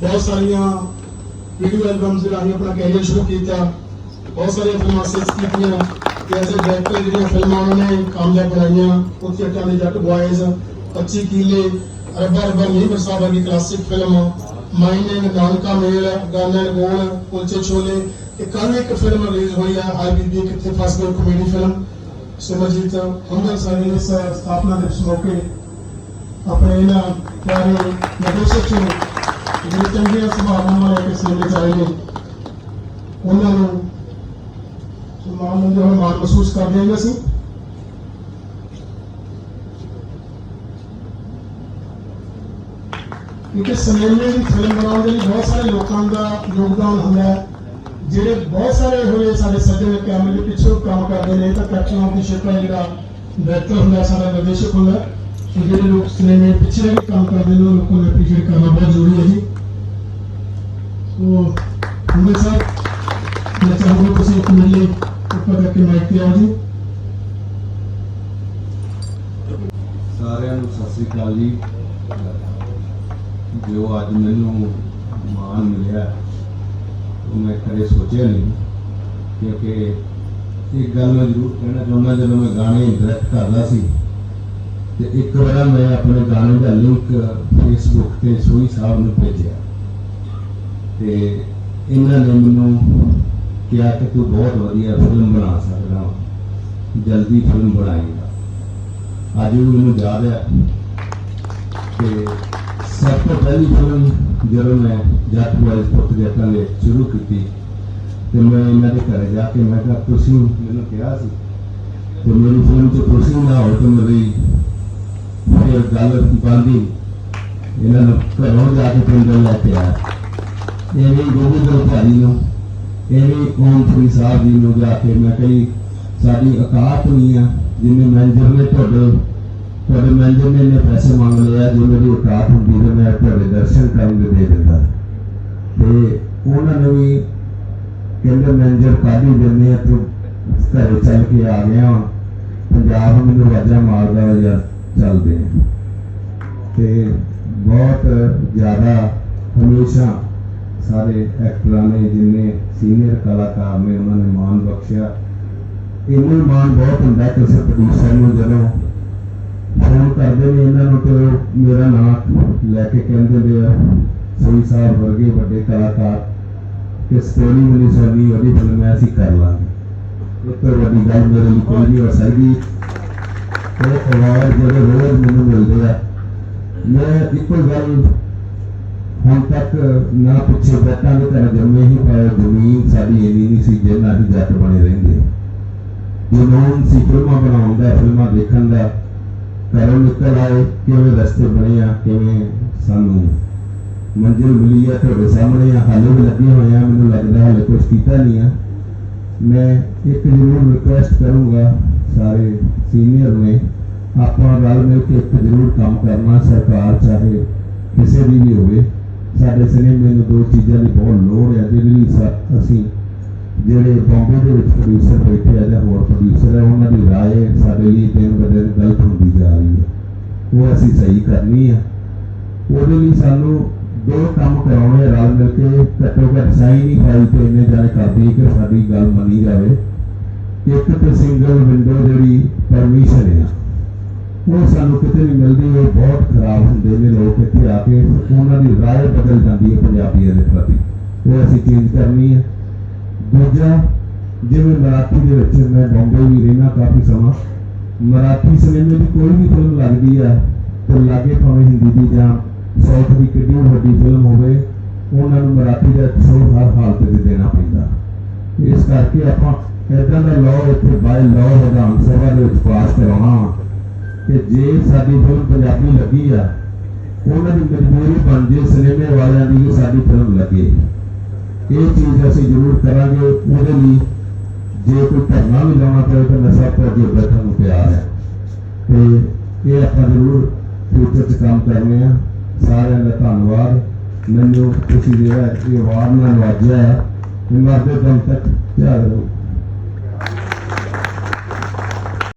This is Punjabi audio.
ਬਹੁਤ ਸਾਰੀਆਂ ਵੀਡੀਓ ਐਲਬਮਸ ਦੇ ਰਾਹੀਂ ਆਪਣਾ ਕੈਰੀਅਰ ਸ਼ੁਰੂ ਕੀਤਾ। ਬਹੁਤ ਸਾਰੀਆਂ ਫਿਲਮਾਂ ਸਿੱਖ ਕੀਤੀਆਂ। ਤੇ ਐਸੇ ਡਾਇਰੈਕਟਰ ਜਿਹੜੀਆਂ ਫਿਲਮਾਂ ਉਹਨਾਂ ਨੇ ਕਾਮਯਾਬ ਬਣਾਈਆਂ ਉੱਥੇ ਅੱਟਾਂ ਦੇ ਜੱਟ ਬॉयਜ਼ 25 ਕਿਲੇ, ਰੱਬਾ ਰੱਬਾ ਨਹੀਂ ਬਰਸਾ ਵਰਗੀ ਕਲਾਸਿਕ ਫਿਲਮ ਮਾਈ ਨਾਨਕਾ ਮੇਲ, ਗਾਨਾ ਗੋਲ, ਕੁਲਚੇ ਛੋਲੇ। ਤੇ ਕੱਲ ਇੱਕ ਫਿਲਮ ਰਿਲੀਜ਼ ਹੋਈ ਹੈ ਆਈ ਬੀਬੀ ਕਿੱਥੇ ਫਸ ਗਈ ਕਮੇਡੀ ਫਿਲਮ ਸਿਮਰਜੀਤ ਹੁੰਦਰ ਸਾਡੀ ਇਸ ਸਥਾਪਨਾ ਦੇ ਮੌਕੇ ਆਪਣੇ ਇਹਨਾਂ ਪਿਆਰੇ ਨਿਰਦੇਸ਼ਕ ਨੂੰ ਜਿਹੜੇ ਚੰਗੀਆਂ ਸੁਭਾਵਾਂ ਵਾਲੇ ਕਿਸੇ ਦੇ ਚਾਹੇ ਨੇ ਉਹਨਾਂ ਨੂੰ ਸਨਮਾਨ ਦਿੰਦੇ ਹੋਏ ਮਾਣ ਮਹਿਸੂਸ ਕਰਦੇ ਹਾਂ ਅਸੀਂ। ਕਿਉਂਕਿ ਸਿਨੇਮੇ ਦੀ ਫਿਲਮ ਬਣਾਉਣ ਦੇ ਲਈ ਬਹੁਤ ਸਾਰੇ ਲੋਕਾਂ ਦਾ ਯੋਗਦਾਨ ਹੁੰਦਾ ਹੈ। ਜਿਹੜੇ ਬਹੁਤ ਸਾਰੇ ਹੋਏ ਸਾਡੇ ਸੱਜਣ ਕੈਮਰੇ ਦੇ ਪਿੱਛੇ ਕੰਮ ਕਰਦੇ ਨੇ ਤਾਂ ਕੈਪਟਨ ਆਫ ਦੀ ਜਿਹੜਾ ਡਾਇਰੈਕਟਰ ਹੁੰਦਾ ਹੈ, ਸਾਡਾ ਨਿਰਦੇਸ਼ਕ ਹੁੰਦਾ। ਜਿਹੜੇ ਲੋਕ ਸਿਨੇਮੇ ਪਿੱਛੇ ਵੀ ਕੰਮ ਕਰਦੇ ਨੇ ਉਹ ਲੋਕਾਂ ਨੂੰ ਐਪਰੀਸ਼ੀਏਟ ਕਰਨਾ ਬਹੁਤ ਜ਼ਰੂਰੀ ਹੈ ਜੀ। ਸੋ ਹੁੰਦੇ ਸਾਹਿਬ ਮੈਂ ਚਾਹੁੰਦਾ ਤੁਸੀਂ ਇੱਕ ਮਿੰਟ ਲਈ ਉੱਪਰ ਤੱਕ ਮਾਈਕ ਤੇ ਆਓ ਜੀ ਸਾਰਿਆਂ ਨੂੰ ਸਤਿ ਸ੍ਰੀ ਅਕਾਲ ਜੀ। ਜੋ ਅੱਜ ਮੈਨੂੰ ਮਾਣ ਮਿਲਿਆ, ਉਹ ਮੈਂ ਕਦੇ ਸੋਚਿਆ ਨਹੀਂ, ਕਿਉਂਕਿ ਇੱਕ ਗੱਲ ਮੈਂ ਜ਼ਰੂਰ ਕਹਿਣਾ ਚਾਹੁੰਦਾ, ਜਦੋਂ ਮੈਂ ਗਾਣੇ ਡਾਇਰੈਕਟ ਕਰਦਾ ਸੀ, ਤੇ ਇੱਕ ਵਾਰ ਮੈਂ ਆਪਣੇ ਗਾਣੇ ਦਾ ਲਿੰਕ ਫੇਸਬੁੱਕ ਤੇ ਸੋਈ ਸਾਹਿਬ ਨੂੰ ਭੇਜਿਆ। ਤੇ ਇਹਨਾਂ ਨੇ ਮੈਨੂੰ ਕਿਹਾ ਕਿ ਤੂੰ ਬਹੁਤ ਵਧੀਆ ਫਿਲਮ ਬਣਾ ਸਕਦਾ ਵਾਂ। ਜਲਦੀ ਫਿਲਮ ਬਣਾਏਗਾ ਅੱਜ ਵੀ ਮੈਨੂੰ ਯਾਦ ਹੈ ਕਿ ਸਭ ਤੋਂ ਪਹਿਲੀ ਫਿਲਮ ਜਦੋਂ ਮੈਂ ਜਾਤੂ ਵਾਲੇ ਪੁੱਤ ਜੱਟਾਂ ਦੇ ਸ਼ੁਰੂ ਕੀਤੀ, ਤੇ ਮੈਂ ਇਹਨਾਂ ਦੇ ਘਰ ਜਾ ਕੇ ਮੈਂ ਕਿਹਾ, ਤੁਸੀਂ ਮੈਨੂੰ ਕਿਹਾ ਸੀ ਤੇ ਮੇਰੀ ਫਿਲਮ ਚ ਤੁਸੀਂ ਨਾ ਹੋ ਤਾਂ ਮੇਰੀ ਫਿਰ ਗੱਲ ਬੰਦੀ ਇਹਨਾਂ ਨੂੰ ਘਰੋਂ ਜਾ ਕੇ ਪਿੰਡ ਲੈ ਕੇ ਆਇਆ। ਇਹ ਵੀ ਗੋਬਿੰਦ ਭਾਈ ਨੂੰ ਇਹ ਵੀ ਕੌਮ ਸਾਹਿਬ ਜੀ ਨੂੰ ਜਾ ਕੇ ਮੈਂ ਕਹੀ, ਸਾਡੀ ਔਕਾਤ ਨਹੀਂ ਆ ਜਿੰਨੇ ਮੈਨੇਜਰ ਨੇ ਤੁਹਾਡੇ ਤੁਹਾਡੇ ਮੈਨੇਜਰ ਨੇ ਇੰਨੇ ਪੈਸੇ ਮੰਗ ਲਿਆ ਜੇ ਮੇਰੀ ਔਕਾਤ ਹੁੰਦੀ ਤਾਂ ਮੈਂ ਤੁਹਾਡੇ ਦਰਸ਼ਨ ਕਰਨ ਦੇ ਦੇ ਦਿੰਦਾ। ਤੇ ਉਹਨਾਂ ਨੇ ਵੀ ਕਹਿੰਦੇ ਮੈਨੇਜਰ ਕਾਢੀ ਦਿੰਦੇ ਆ, ਤੂੰ ਘਰੇ ਚੱਲ ਕੇ ਆ ਗਿਆ ਪੰਜਾਬ ਮੈਨੂੰ ਵਾਜਾ ਮਾਰਦਾ ਯਾਰ ਚੱਲਦੇ ਆ। ਤੇ ਬਹੁਤ ਜ਼ਿਆਦਾ ਹਮੇਸ਼ਾ ਸਾਰੇ ਐਕਟਰਾਂ ਨੇ, ਜਿੰਨੇ ਸੀਨੀਅਰ ਕਲਾਕਾਰ ਨੇ, ਉਹਨਾਂ ਨੇ ਮਾਣ ਬਖਸ਼ਿਆ। ਇਹਨਾਂ ਮਾਣ ਬਹੁਤ ਹੁੰਦਾ ਕਿਸੇ ਪ੍ਰੋਡਿਊਸਰ ਨੂੰ ਜਦੋਂ ਫੋਨ ਕਰਦੇ ਨੇ ਇਹਨਾਂ ਨੂੰ, ਤੇ ਮੇਰਾ ਨਾਮ ਲੈ ਕੇ ਕਹਿੰਦੇ ਨੇ ਸੋਈ ਸਾਹਿਬ ਵਰਗੇ ਵੱਡੇ ਕਲਾਕਾਰ, ਕਿ ਸਟੋਰੀ ਮਿਲੀ ਸਾਡੀ ਉਹਦੀ ਫਿਲਮ ਹੈ ਅਸੀਂ ਕਰ ਲਾਂਗੇ। ਇਹ ਵੱਡੀ ਗੱਲ ਮੇਰੇ ਲਈ ਕੋਈ ਨਹੀਂ ਹੋ ਸਕਦੀ। ਇਹ ਅਵਾਰਡ ਜਿਹੜੇ ਰੋਜ਼ ਮੈਨੂੰ ਮਿਲਦੇ ਆ। ਮੈਂ ਇੱਕੋ ਗੱਲ ਹੁਣ ਤੱਕ ਨਾ ਪੁੱਛੇ ਬੈਠਾਂ ਦੇ ਘਰ ਜੰਮੇ ਹੀ ਪਾਇਆ ਜ਼ਮੀਨ ਸਾਡੀ ਇੰਨੀ ਨਹੀਂ ਸੀ ਜੇ ਹੀ ਜੱਟ ਬਣੇ ਰਹਿੰਦੇ। ਜਨੂਨ ਸੀ, ਫਿਲਮਾਂ ਬਣਾਉਣ ਦਾ ਫਿਲਮਾਂ ਦੇਖਣ ਦਾ ਘਰੋਂ ਨਿਕਲ ਆਏ, ਕਿਵੇਂ ਰਸਤੇ ਬਣੇ ਆ ਕਿਵੇਂ ਸਾਨੂੰ ਮੰਜ਼ਿਲ ਮਿਲੀ ਆ, ਤੁਹਾਡੇ ਸਾਹਮਣੇ ਆ, ਹਾਲੇ ਵੀ ਲੱਗੇ ਹੋਏ ਆ, ਮੈਨੂੰ ਲੱਗਦਾ ਹਾਲੇ ਕੁਝ ਕੀਤਾ ਨਹੀਂ ਆ। ਮੈਂ ਇੱਕ ਜ਼ਰੂਰ ਰਿਕੁਐਸਟ ਕਰੂੰਗਾ ਸਾਰੇ ਸੀਨੀਅਰ ਨੇ, ਆਪਾਂ ਰਲ ਮਿਲ ਕੇ ਇੱਕ ਜ਼ਰੂਰ ਕੰਮ ਕਰਨਾ, ਸਰਕਾਰ ਚਾਹੇ ਕਿਸੇ ਦੀ ਵੀ ਹੋਵੇ। ਸਾਡੇ ਸਿਨੇਮੇ ਨੂੰ ਦੋ ਚੀਜ਼ਾਂ ਦੀ ਬਹੁਤ ਲੋੜ ਹੈ ਜਿਹਦੇ ਲਈ ਸਾ- ਅਸੀਂ ਜਿਹੜੇ ਬੰਬੇ ਦੇ ਵਿੱਚ ਪ੍ਰੋਡਿਊਸਰ ਬੈਠੇ ਆ ਜਾਂ ਹੋਰ ਪ੍ਰੋਡਿਊਸਰ ਹੈ ਉਹਨਾਂ ਦੀ ਰਾਏ ਸਾਡੇ ਲਈ ਦਿਨ ਬ ਦਿਨ ਗਲਤ ਹੁੰਦੀ ਜਾ ਰਹੀ ਹੈ। ਉਹ ਅਸੀਂ ਸਹੀ ਕਰਨੀ ਆ। ਉਹਦੇ ਲਈ ਸਾਨੂੰ ਦੋ ਕੰਮ ਕਰਾਉਣੇ ਰਲ ਮਿਲ ਕੇ, ਘੱਟੋ ਘੱਟ ਸਾਈ ਨਹੀਂ ਫਾਈਲ ਤੇ ਇੰਨੇ ਜਾਇ ਕਰਦੀ ਕਿ ਸਾਡੀ ਗੱਲ ਮੰਨੀ ਜਾਵੇ। ਇੱਕ ਤੇ ਸਿੰਗਲ ਵਿੰਡੋ ਜਿਹੜੀ ਪਰਮਿਸ਼ਨ ਹੈ ਉਹ ਸਾਨੂੰ ਕਿਤੇ ਨਹੀਂ ਮਿਲਦੀ ਉਹ ਬਹੁਤ ਖਰਾਬ ਹੁੰਦੇ ਨੇ ਲੋਕ ਇੱਥੇ ਆ ਕੇ ਉਹਨਾਂ ਦੀ ਰਾਏ ਬਦਲ ਜਾਂਦੀ ਹੈ ਪੰਜਾਬੀਆਂ ਦੇ ਪ੍ਰਤੀ ਉਹ ਅਸੀਂ ਚੇਂਜ ਕਰਨੀ ਹੈ ਦੂਜਾ ਜਿਵੇਂ ਮਰਾਠੀ ਦੇ ਵਿੱਚ ਮੈਂ ਬੰਬੇ ਵੀ ਰਹਿਣਾ ਕਾਫੀ ਸਮਾਂ ਮਰਾਠੀ ਸਿਨੇਮੇ ਦੀ ਕੋਈ ਵੀ ਫਿਲਮ ਲੱਗਦੀ ਆ ਤੇ ਲਾਗੇ ਭਾਵੇਂ ਹਿੰਦੀ ਦੀ ਜਾਂ ਸਾਊਥ ਦੀ ਕਿੰਨੀ ਵੀ ਵੱਡੀ ਫਿਲਮ ਹੋਵੇ ਉਹਨਾਂ ਨੂੰ ਮਰਾਠੀ ਦਾ ਸ਼ੋਅ ਹਰ ਹਾਲਤ ਵਿੱਚ ਦੇਣਾ ਪੈਂਦਾ ਇਸ ਕਰਕੇ ਆਪਾਂ ਇਦਾਂ ਦਾ ਲਾਅ ਇੱਥੇ ਬਾਈ ਲਾਅ ਵਿਧਾਨ ਸਭਾ ਦੇ ਵਿੱਚ ਪਾਸ ਕਰਾਉਣਾ ਵਾ ਕਿ ਜੇ ਸਾਡੀ ਫਿਲਮ ਪੰਜਾਬੀ ਲੱਗੀ ਆ, ਉਹਨਾਂ ਦੀ ਮਜਬੂਰੀ ਬਣ ਜੇ ਸਿਨੇਮੇ ਵਾਲਿਆਂ ਦੀ ਸਾਡੀ ਫਿਲਮ ਲੱਗੇ। ਇਹ ਚੀਜ਼ ਅਸੀਂ ਜ਼ਰੂਰ ਕਰਾਂਗੇ ਉਹਦੇ ਲਈ। ਜੇ ਕੋਈ ਧਰਨਾ ਵੀ ਲਾਉਣਾ ਪਵੇ ਤਾਂ ਮੈਂ ਸਭ ਤੋਂ ਅੱਗੇ ਬੈਠਣ ਨੂੰ ਤਿਆਰ ਹੈ। ਤੇ ਇਹ ਆਪਾਂ ਜ਼ਰੂਰ ਫਿਊਚਰ 'ਚ ਕੰਮ ਕਰਨੇ ਆ। ਸਾਰਿਆਂ ਦਾ ਧੰਨਵਾਦ। ਮੈਨੂੰ ਤੁਸੀਂ ਜਿਹੜਾ ਇਹ ਅਵਾਰਡ ਨਾਲ ਨਵਾਜਿਆ ਹੈ ਇਹ ਮਰਦੇ ਦਮ ਤੱਕ ਯਾਦ ਰਹੋ